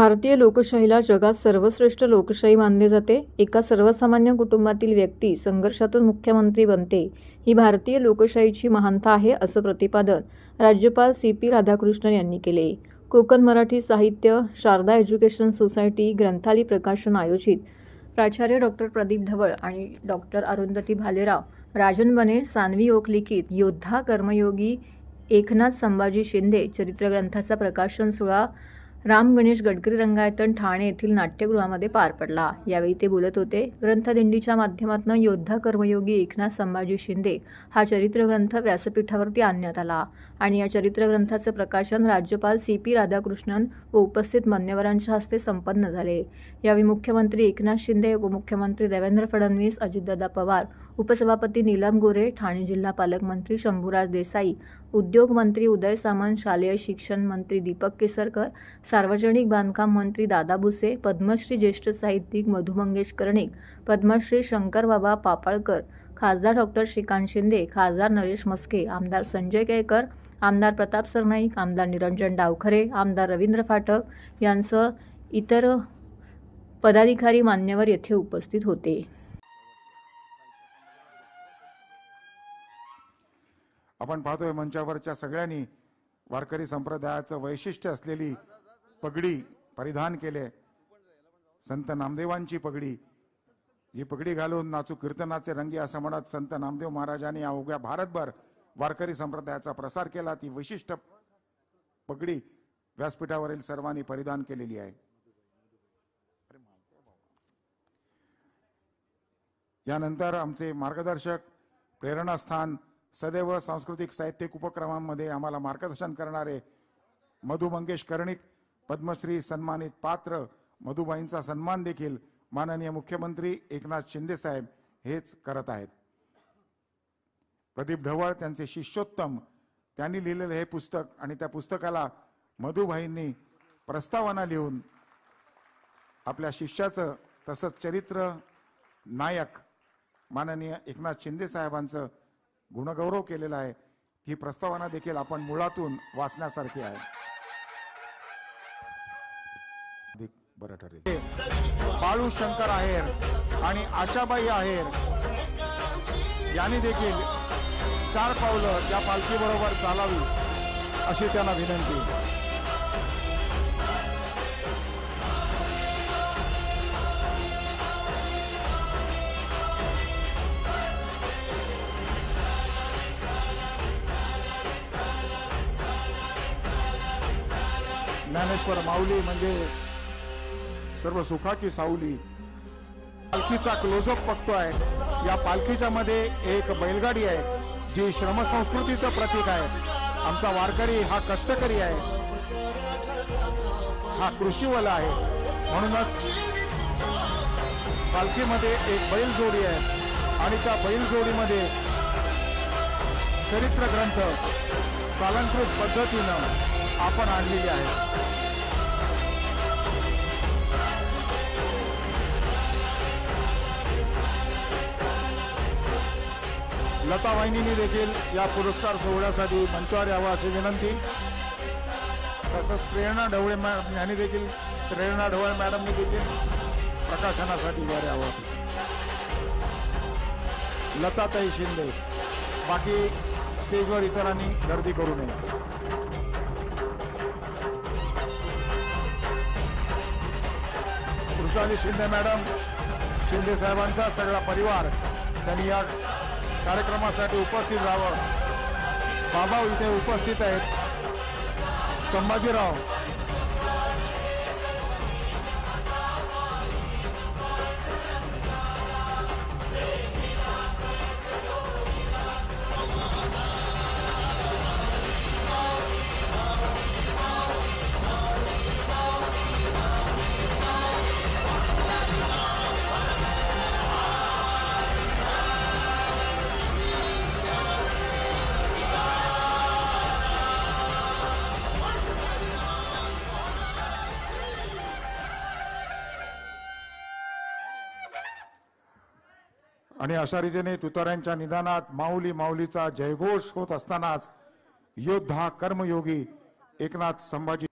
भारतीय लोकशाहीला जगात सर्वश्रेष्ठ लोकशाही मानले जाते. एका सर्वसामान्य कुटुंबातील व्यक्ती संघर्षातून मुख्यमंत्री बनते. ही भारतीय लोकशाहीची महानता आहे असं प्रतिपादन राज्यपाल सी पी राधाकृष्णन यांनी केले. कोकण मराठी साहित्य शारदा एज्युकेशन सोसायटी ग्रंथाली प्रकाशन आयोजित प्राचार्य डॉक्टर प्रदीप ढवळ आणि डॉक्टर अरुंधती भालेराव राजन बने सानवी ओक लिखित योद्धा कर्मयोगी एकनाथ संभाजी शिंदे चरित्रग्रंथाचा प्रकाशन सोहळा राम गणेश गडकरी रंगायतन ठाणे येथील नाट्यगृहामध्ये पार पडला. यावेळी ते बोलत होते ग्रंथदिंडीच्या माध्यमातून योद्धा कर्मयोगी एकनाथ संभाजी शिंदे हा चरित्रग्रंथ व्यासपीठावरती आणण्यात आला आणि या चरित्रग्रंथाचे प्रकाशन राज्यपाल सी पी राधाकृष्णन व उपस्थित मान्यवरांच्या हस्ते संपन्न झाले. यावेळी मुख्यमंत्री एकनाथ शिंदे उपमुख्यमंत्री देवेंद्र फडणवीस अजितदादा पवार उपसभापती नीलम गोरे ठाणे जिल्हा पालकमंत्री शंभूराज देसाई उद्योगमंत्री उदय सामंत शालेय शिक्षण मंत्री दीपक केसरकर सार्वजनिक बांधकाम मंत्री दादा भुसे पद्मश्री ज्येष्ठ साहित्यिक मधु मंगेश कर्णिक पद्मश्री शंकरबाबा पापळकर खासदार डॉक्टर श्रीकांत शिंदे खासदार नरेश मस्के आमदार संजय केळकर आमदार प्रताप सरनाईक आमदार निरंजन डावखरे आमदार रवींद्र फाटक यांसह इतर पदाधिकारी मान्यवर येथे उपस्थित होते. आपण पाहतोय मंचावरच्या सगळ्यांनी वारकरी संप्रदायाचं वैशिष्ट्य असलेली पगडी परिधान केले. संत नामदेवांची पगडी. जी पगडी घालून नाचू कीर्तनाचे रंगी असं म्हणत संत नामदेव महाराजांनी अवघ्या भारतभर वारकरी संप्रदायाचा प्रसार केला. ती विशिष्ट पगडी व्यासपीठावरील सर्वांनी परिधान केलेली आहे. यानंतर आमचे मार्गदर्शक प्रेरणास्थान सदैव सांस्कृतिक साहित्यिक उपक्रमांमध्ये आम्हाला मार्गदर्शन करणारे मधु मंगेश कर्णिक पद्मश्री सन्मानित पात्र मधुबाईंचा सन्मान देखील माननीय मुख्यमंत्री एकनाथ शिंदे साहेब हेच करत आहेत. प्रदीप ढवळ त्यांचे शिष्योत्तम त्यांनी लिहिलेलं हे पुस्तक आणि त्या पुस्तकाला मधुबाईंनी प्रस्तावना लिहून आपल्या शिष्याचं तसंच चरित्र नायक माननीय एकनाथ शिंदे साहेबांचं गुणगौरव केलेला आहे. ही प्रस्तावना देखील आपण मुळातून वाचण्यासारखी आहे. बरं ठरेल. बाळू शंकर आहेर आणि आशाबाई आहेर यांनी देखील चार पावलं या पालखीबरोबर चालावी अशी त्यांना विनंती. ज्ञानेश्वर माऊली म्हणजे सर्व सुखाची सावली. पालखीचा क्लोजअप बघतोय. या पालखीच्या मध्ये एक बैलगाडी आहे जी श्रमसंस्कृतीचं प्रतीक आहे. आमचा वारकरी हा कष्टकरी आहे. हा कृषीवाला आहे. म्हणूनच पालखीमध्ये एक बैल जोडी आहे. आणि त्या बैल जोडीमध्ये चरित्र ग्रंथ सालंकृत पद्धतीनं आपण आणलेली आहे. लता वाहिनीने देखील या पुरस्कार सोहळ्यासाठी मंचावर यावं अशी विनंती. तसंच प्रेरणा ढवळे मॅडम यांनी देखील प्रेरणा ढवळे मॅडमनी देखील प्रकाशनासाठी वर यावं. लताताई शिंदे. बाकी स्टेजवर इतरांनी गर्दी करू नये. वृषाली शिंदे मॅडम शिंदे साहेबांचा सगळा परिवार त्यांनी या कार्यक्रमासाठी उपस्थित राहावं. बाबा इथे उपस्थित आहेत. संभाजीराव आणि अशा रीतीने तुताऱ्यांच्या निदानात माऊली माऊलीचा जयघोष होत असतानाच योद्धा कर्मयोगी एकनाथ संभाजी